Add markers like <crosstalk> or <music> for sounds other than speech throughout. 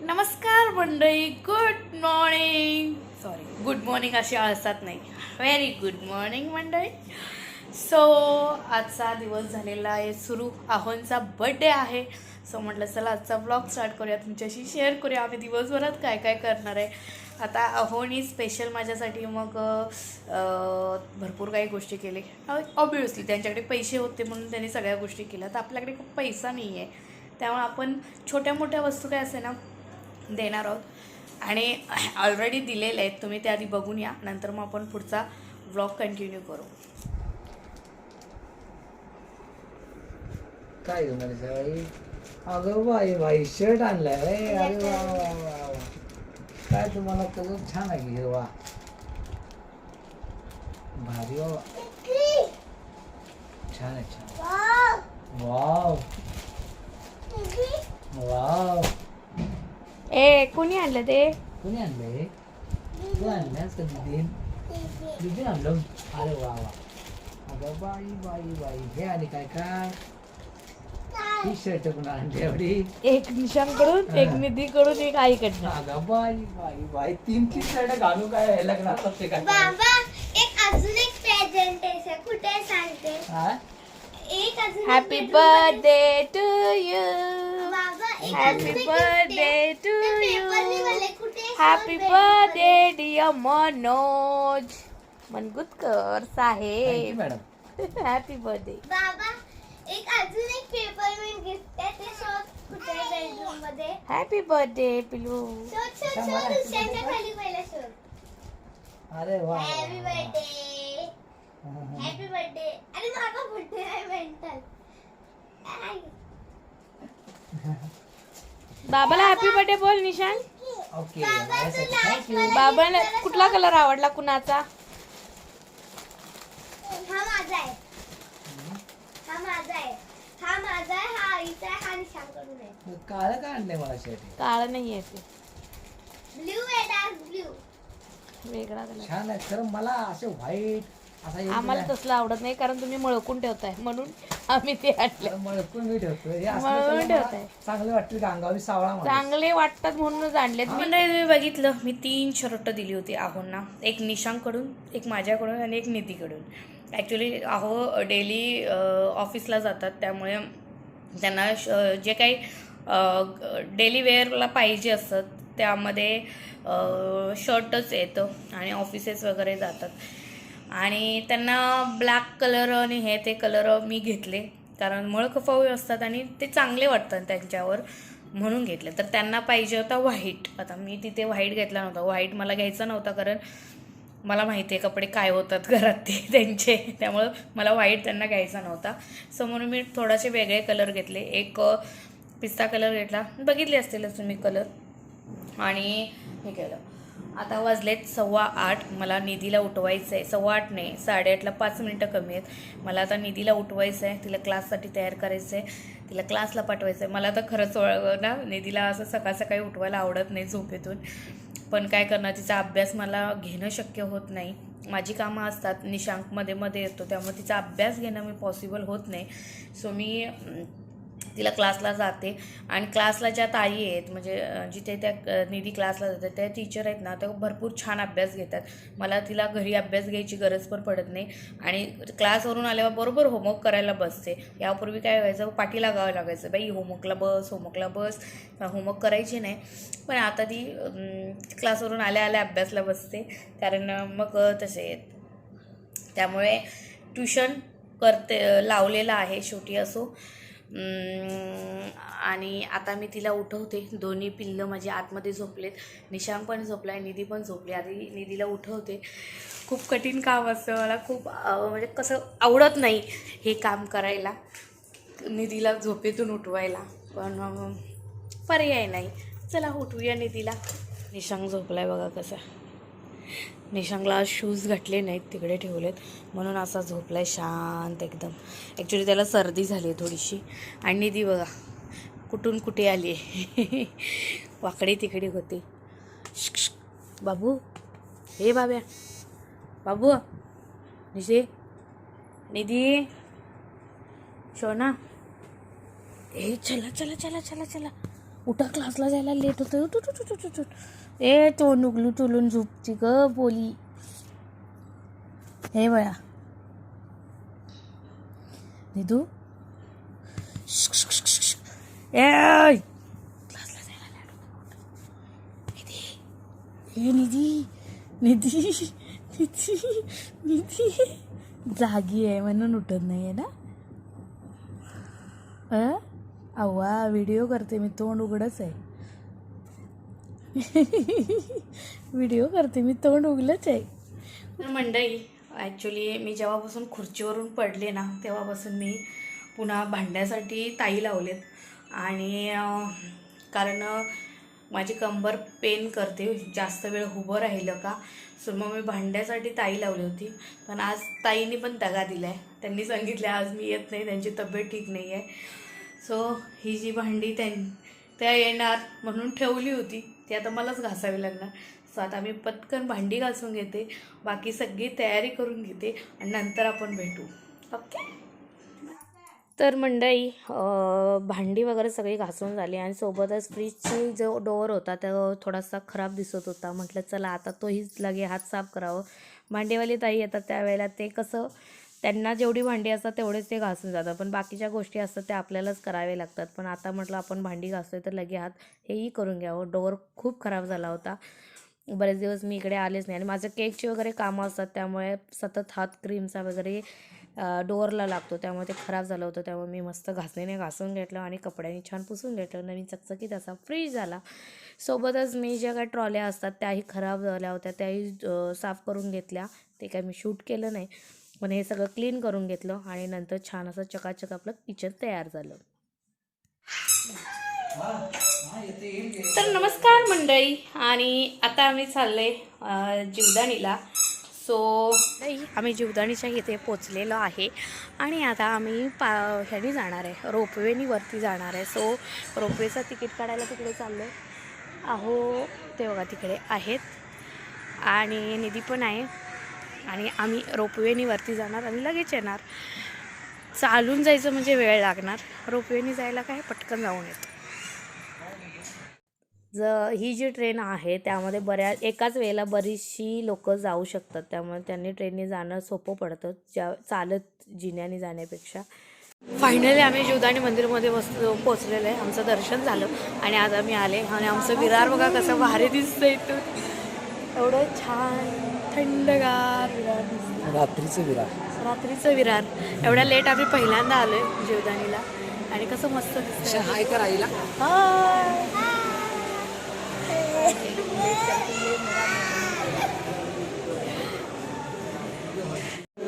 नमस्कार मंडळी good morning sorry good morning अशी असतात नाही. व्हेरी गुड मॉर्निंग मंडळी. सो आजचा दिवस झालेला आहे सुरू आहोंचा बड्डे आहे. सो म्हटलं चला आजचा ब्लॉग स्टार्ट करूया. तुमच्याशी शेअर करूया. आम्ही दिवसभरात काय काय करणार आहे? आता अहोनी स्पेशल माझ्यासाठी मग भरपूर काही गोष्टी केले. ऑब्वियसली त्यांच्याकडे पैसे होते म्हणून त्यांनी सगळ्या गोष्टी केल्या. तर आपल्याकडे खूप पैसा नाही आहे त्यामुळे आपण छोट्या मोठ्या वस्तू काय असे ना देणार आहोत. आणि <clears throat> ऑलरेडी दिलेले आहेत. तुम्ही त्या आधी बघून या. नंतर मग आपण पुढचा व्लॉग कंटिन्यू करू. काय घेऊन आली सगळी अगं बाई बाई शर्ट आणलाय रे. अरे वा वा वा वा वा. काय तुम्हाला कलर छान आहे की हिरवा भारी वा. छान आहे छान वाव वाव ए कोणी आणलं ते? कोणी आणलंय? तू आणल्यास का दिदी दिदी आणलं अरे वा वा. अगं बाई बाई बाई. हे काय काय ही शर्ट आणली एवढी. एक निशांकडून एक. निधीकडून एक आईकडनं. अगं बाई बाई बाई. तीन तीन शर्ट घालू काय हे लग्नात असते काय बाबा एक अजून एक प्रेझेंट आहे कुठे सांगते? हा? एक अजून एक happy birthday to you happy birthday. To you? Happy birthday dear Manoj Mangutkar Saheb. Madam happy birthday बाबा एक अजून एक पेपर गिफ्ट आहे ते शोध कुठे बेडरूममध्ये हॅपी बर्थडे पिलू शोध शोध शोध. birthday. खाली पहिला शोध. अरे वा हॅपी बर्थडे हॅपी बर्थडे अरे माझा बर्थडे आहे मेंटल <laughs> बाबाला हॅपी बर्थडे बोल निशान. ओके बाबा, माझ्यासाठी तुला थँक्यू बाबाला कुठला कलर आवडला कुणाचा? हा माझा आहे. हा माझा आहे. हा माझा आहे हा आईचा आहे हा निशांकडून आहे. काळं काय आणलंय मला शर्ट काळ नाही आहे ते. ब्ल्यू आहे डार्क ब्ल्यू वेगळा कलर छान आहे खरं मला असे व्हाईट आम्हाला तसलं आवडत नाही कारण तुम्ही मळकून ठेवताय म्हणून आम्ही ते आणले. मळकून मी हे मळकून ठेवताय. चांगलं वाटतं अंगावी सावळा. चांगले वाटतात म्हणूनच आणले तुम्ही बघितलं मी तीन शर्ट दिली होती आहोंना एक निशांकडून एक माझ्याकडून आणि एक निधीकडून ॲक्च्युली आहो डेली ऑफिसला जातात त्यामुळे त्यांना श- जे काही डेली वेअरला पाहिजे असतं त्यामध्ये शर्टच येतं आणि ऑफिसेस वगैरे जातात. आणि त्यांना ब्लॅक कलर आणि हे ते कलर मी घेतले. कारण मळखफाऊ असतात आणि ते चांगले वाटतात त्यांच्यावर म्हणून घेतले. तर त्यांना पाहिजे होता व्हाईट आता मी तिथे व्हाईट घेतला नव्हता. व्हाईट मला घ्यायचा नव्हता कारण मला माहिती आहे कपडे काय होतात <laughs> घरात ते त्यांचे. त्यामुळं मला व्हाईट त्यांना घ्यायचा नव्हता. सो म्हणून मी थोडासे वेगळे कलर घेतले. एक पिस्ता कलर घेतला. बघितले असतीलच तुम्ही कलर आणि हे केलं. आता वाजलेत सव्वा आठ. मला निधीला उठवायचं आहे सव्वा आठ नाही साडेआठला पाच मिनटं कमी आहेत. मला आता निधीला उठवायचं आहे तिला क्लाससाठी तयार करायचं आहे तिला क्लासला पाठवायचं आहे मला तर खरंच ना निधीला असं सकाळ सकाळी उठवायला आवडत नाही झोपेतून. पण काय करणार तिचा अभ्यास मला घेणं शक्य होत नाही. माझी कामं असतात निशांकमध्ये मध्ये येतो त्यामुळे तिचा अभ्यास घेणं मी पॉसिबल होत नाही. सो मी तिला क्लासला जाते. आणि क्लासला ज्या ताई आहेत म्हणजे जिथे त्या निधी क्लासला जातात त्या टीचर आहेत ना त्या भरपूर छान अभ्यास घेतात. मला तिला घरी अभ्यास घ्यायची गरज पण पडत नाही. आणि क्लासवरून आल्यावर बरोबर होमवर्क करायला बसते. यापूर्वी काय व्हायचं पाठी लागावं लागायचं बाई होमवर्कला बस होमवर्कला बस. होमवर्क करायची नाही. पण आता ती क्लासवरून आल्या आल्या अभ्यासला बसते. कारण मग तसे आहेत. त्यामुळे ट्युशन करते लावलेलं आहे शेवटी असो. आणि आता मी तिला उठवते. दोन्ही पिल्लं माझी आतमध्ये झोपलेत. निशांक पण झोपला आहे निधी पण झोपली. आधी निधीला उठवते. खूप कठीण काम असतं मला. खूप म्हणजे कसं आवडत नाही हे काम करायला. निधीला झोपेतून उठवायला. पण पर्याय नाही. चला उठवूया निधीला. निशांक झोपला आहे बघा कसा. निशांगला शूज घातले नाहीत तिकडे ठेवलेत. म्हणून असा झोपलाय शांत एकदम. ॲक्च्युली त्याला सर्दी झाली आहे थोडीशी. आणि निधी बघा कुठून कुठे आली आहे <laughs> वाकडी तिकडे होती. बाबू हे बाब्या. बाबू निशे निधी शोना. हे चला चला चला चला चला. उठा क्लासला जायला लेट होतं उठ, उठ, उठ, उठ, उठ, उठ. ए तोंड उगलू तुलून झोपती ग बोली. हे बया. निधू. ए निधी. निधी. निधी. निधी. जागी आहे म्हणून उठत नाही आहे ना अव्वा व्हिडिओ करते मी तोंड उघडच आहे. <laughs> व्हिडिओ करते. मी तोंड उगलंच आहे. तर मंडळी ॲक्च्युली मी जेव्हापासून खुर्चीवरून पडले ना तेव्हापासून मी पुन्हा भांड्यासाठी ताई लावलेत. आणि कारण माझी कंबर पेन करते. जास्त वेळ उभं राहिलं का? सो मग मी भांड्यासाठी ताई लावली होती. पण आज ताईने पण दगा दिला आहे त्यांनी सांगितलं आज मी येत नाही. त्यांची तब्येत ठीक नाही आहे सो ही जी भांडी त्यां त्या येणार म्हणून ठेवली होती. ते आता मलाच घासावी लागणार. सो आता मी पटकन भांडी घासून घेते. बाकी सगळी तयारी करून घेते आणि नंतर आपण भेटू. ओके तर मंडळी भांडी वगैरे सगळी घासून झाली आणि सोबतच फ्रीजची जो डोअर होता तो थोडासा खराब दिसत होता. म्हटलं चला आता तोही लगे हात साफ करावं. भांडेवाली ताई येतात त्यावेळेला ते कसं त्यांना जेवढी भांडी असतात तेवढेच ते घासून जातात. पण बाकीच्या गोष्टी असतात त्या आपल्यालाच करावे लागतात. पण आता म्हटलं आपण भांडी घासतोय तर लगे हात हेही करून घ्यावं. डोअर खूप खराब झाला होता. बरेच दिवस मी इकडे आलेच नाही. आणि माझं केकची वगैरे कामं असतात त्यामुळे सतत हात क्रीमचा वगैरे डोअरला लागतो. त्यामुळे ते खराब झालं होतं. त्यामुळे मी मस्त घासणीने घासून घेतलं आणि कपड्याने छान पुसून घेतलं. नवीन चकचकीत असा फ्रीज झाला. सोबतच मी ज्या काही ट्रॉल्या असतात त्याही खराब झाल्या होत्या. त्याही साफ करून घेतल्या. ते काय मी शूट केलं नाही. पण हे सगळं क्लीन करून घेतलं आणि नंतर छान असं चकाचक आपलं किचन तयार झालं. तर नमस्कार मंडळी आणि आता आम्ही चाललोय अ, जीवदानीला सो आम्ही जीवदानीच्या इथे पोचलेलो आहे आणि आता आम्ही पा ह्यानी जाणार आहे रोपवेनी वरती जाणार आहे. सो रोपवेचं तिकीट काढायला तिकडे चाललो आहे अहो ते बघा तिकडे आहेत. आणि निधी पण आहे. आणि आम्ही रोपवेनी वरती जाणार आणि लगेच येणार. चालून जायचं म्हणजे वेळ लागणार. रोपवेनी जायला काय? पटकन जाऊन येतं. ज ही जी ट्रेन आहे त्यामध्ये बऱ्या एकाच वेळेला बरीचशी लोक जाऊ शकतात. त्यामुळे त्यांनी ट्रेनने जाणं सोपं पडतं ज्या चालत जिन्याने जाण्यापेक्षा. फायनली आम्ही जीवदानी मंदिरमध्ये बस पोचलेलं आहे. आमचं दर्शन झालं आणि आज आम्ही आले. आणि आमचं विरार बघा कसं भारी दिसतं इथून एवढं छान. थंडगार रात्रीचं विरार. रात्रीचं विरार. एवढ्या लेट आम्ही पहिल्यांदा आलोय जीवदानीला. आणि कसं मस्त हाय कर आईला. हाय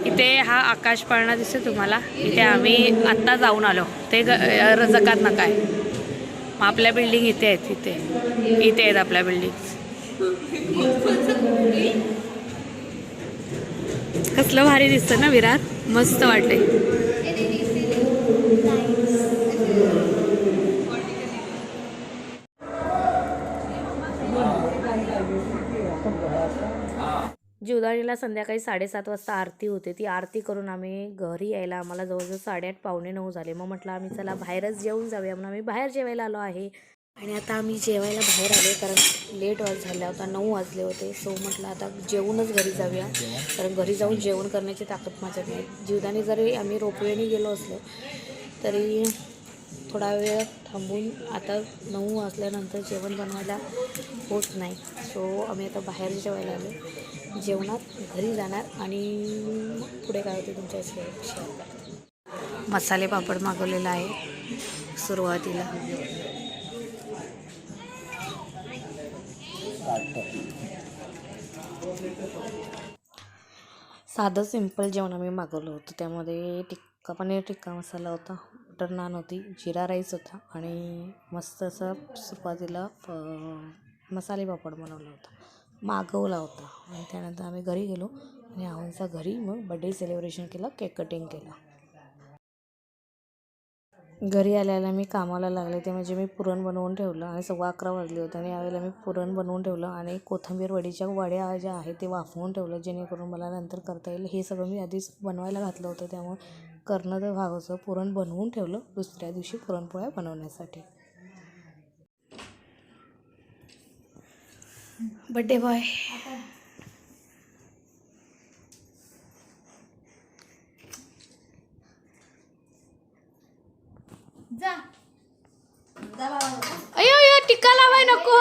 इथे हा आकाश पाळणा दिसतो तुम्हाला. इथे आम्ही आत्ता जाऊन आलो. ते रजकात नका आहे. मग आपल्या बिल्डिंग इथे आहेत इथे. इथे आहेत आपल्या बिल्डिंग कसलं भारी दिसतं ना विरार मस्त वाटते जीवदानीला संध्याकाळी साडेसात वाजता आरती होते. ती आरती करून आम्ही घरी यायला आम्हाला जवळजवळ साडेआठ पावणे नऊ झाले. मग म्हटलं आम्ही चला बाहेरच जेवून जाऊया म्हणून आम्ही बाहेर जेवायला आलो आहे. आणि आता आम्ही जेवायला बाहेर आले कारण लेट वाज झाला होता नऊ वाजले होते. सो म्हटलं आता जेवूनच घरी जाऊया. कारण घरी जाऊन जेवण करण्याची ताकद माझ्यात नाही. जीवदानी जरी आम्ही रोपवेने गेलो असलो तरी थोडा वेळ थांबून आता नऊ वाजल्यानंतर जेवण बनवायला होत नाही. सो आम्ही आता बाहेर जेवायला आलो जेवणात घरी जाणार आणि पुढे काय होते तुमच्या मसाले पापड मागवलेला आहे सुरुवातीला. साधं सिंपल जेवण आम्ही मागवलं होतं. त्यामध्ये टिक्का पनीर टिक्का मसाला होता बटर नान होती जिरा राईस होता आणि मस्त असं सुरुवातीला मसाले पापड बनवला होता. मागवला होता. आणि त्यानंतर आम्ही घरी गेलो आणि आमचा घरी मग बड्डे सेलिब्रेशन केलं केक कटिंग केलं. घरी आल्याला मी कामाला लागले ते म्हणजे मी पुरण बनवून ठेवलं आणि सव्वा अकरा वाजले होते. आणि यावेळेला मी पुरण बनवून ठेवलं आणि कोथिंबीर वडीच्या वड्या ज्या आहेत ते वाफवून ठेवलं जेणेकरून मला नंतर करता येईल. हे सगळं मी आधीच बनवायला घातलं होतं त्यामुळे करणं तर भाग होतं पुरण बनवून ठेवलं दुसऱ्या दिवशी पुरणपोळ्या बनवण्यासाठी. बड्डे बॉय जा. अयो अयो टिक्का लावाय नको.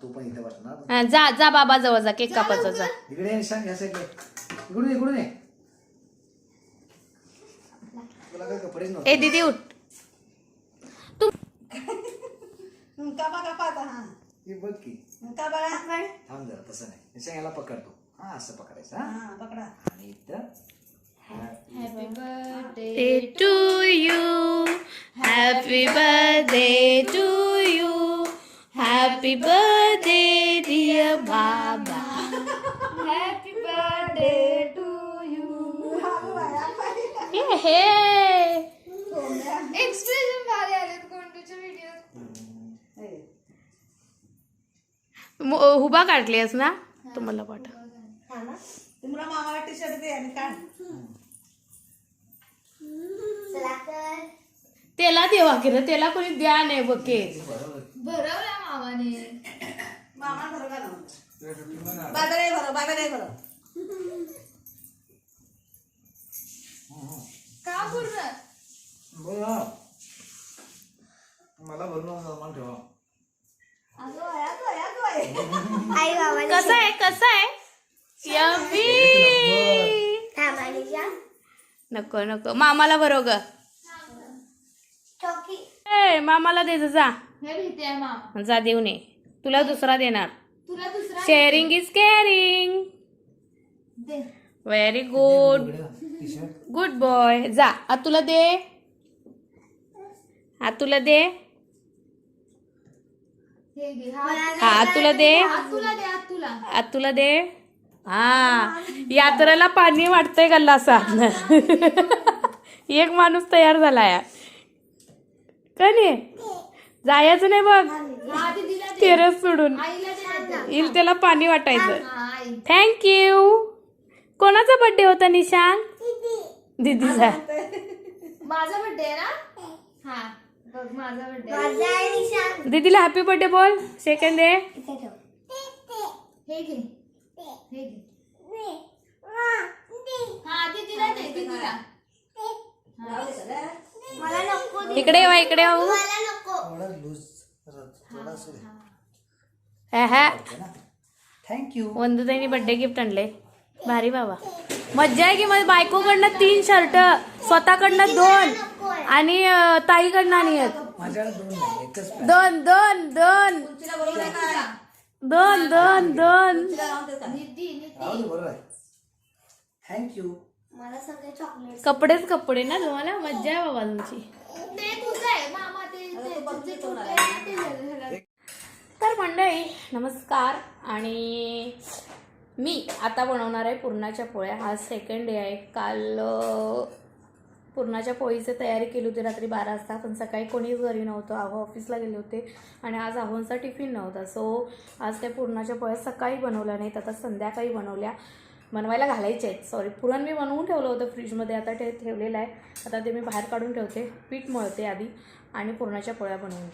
तू पण इथे बसणार हा, जा जा बाबा जवळ जा केक कापायचा जा. इकडे ये, सांग इकडून ये, इकडून ये. तुला काय कपडेच नव्हते. ए दीदी उठ. हे बघ की. थांब जरा तसं नाही. हे सांग याला पकडतो हा असं पकडायचं हा. आणि इथं happy birthday birthday to you. Happy birthday to you. Happy birthday, dear Baba. Happy birthday to you हे हे एक्सप्रेशन भारी आलेत कोंडूच्या व्हिडिओ हुबा काढलीस ना? तुम्हाला पाठव तुम्हाला मामाला टी शर्ट दे आणि काढ. त्याला देवा केलं त्याला कोणी द्या नाही बके भरवला मामाने. मामा भरो का ना. बाबा नाही भरो बाबा नाही भरो. का पूर्ण बोल. ना. मला भरून सन्मान ठेवा <laughs> कसं आहे कसं आहे? थांबानीच्या नको नको. मामाला बरो ग. चौकी. ए मामाला दे जा हे जा देऊ नये तुला दुसरा देणार. तुला दुसरा शेअरिंग इज केअरिंग दे. व्हेरी गुड गुड बॉय जा. आ तुला दे. आ तुला दे. हे तुला दे. आ तुला दे. हा यात्रेला पाणी वाटतंय गल्लासा. एक माणूस तयार झालाय. का नाही? जायचं नाही बघ. तेरस सोडून. येईल त्याला पाणी वाटायचं. थँक्यू कोणाचा बर्थडे होता निशांत दीदीचा. माझा बर्थडे ना? हा दीदीला हॅपी बर्थडे बोल. सेकंड डे हे घे. हे घे हा दीदीला दे दीदीला मला नको दे. इकडे वा इकडे हो मला नको. थोडा लूज थोडा सुरू थँक्यू वंदुताईने बर्थडे गिफ्ट आणले. भारी बाबा. मज्जा आहे की माझ्या बायकोकडनं तीन शर्ट स्वतःकडनं दोन आणि अं, ताईकडनं आणि एक. माझ्याकडे दोन नाही एकच pair. दोन दोन दोन. दोन दोन दोन थँक्यू मला सगळे चॉकलेट कपडेच कपडे ना तुम्हाला? मज्जा आहे बाबा तुमची. तर मंडळी नमस्कार. आणि मी आता बनवणार आहे पुरणाच्या पोळ्या. आज सेकंड डे आहे. काल पुरणाच्या पोळीची तयारी केली होती रात्री बारा वाजता पण सकाळी कोणीच घरी नव्हतं. आहो ऑफिसला गेले होते आणि आज आहोंचा टिफिन नव्हता. सो आज त्या पुरणाच्या पोळ्या सकाळी बनवल्या नाहीत आता संध्याकाळी बनवल्या. बनवायला घालायचे आहेत. सॉरी पुरण मी बनवून ठेवलं होतं फ्रीजमध्ये आता ठे ठेवलेलं आहे. आता ते मी बाहेर काढून ठेवते. पीठ मळते आधी आणि पुरणाच्या पोळ्या बनवून.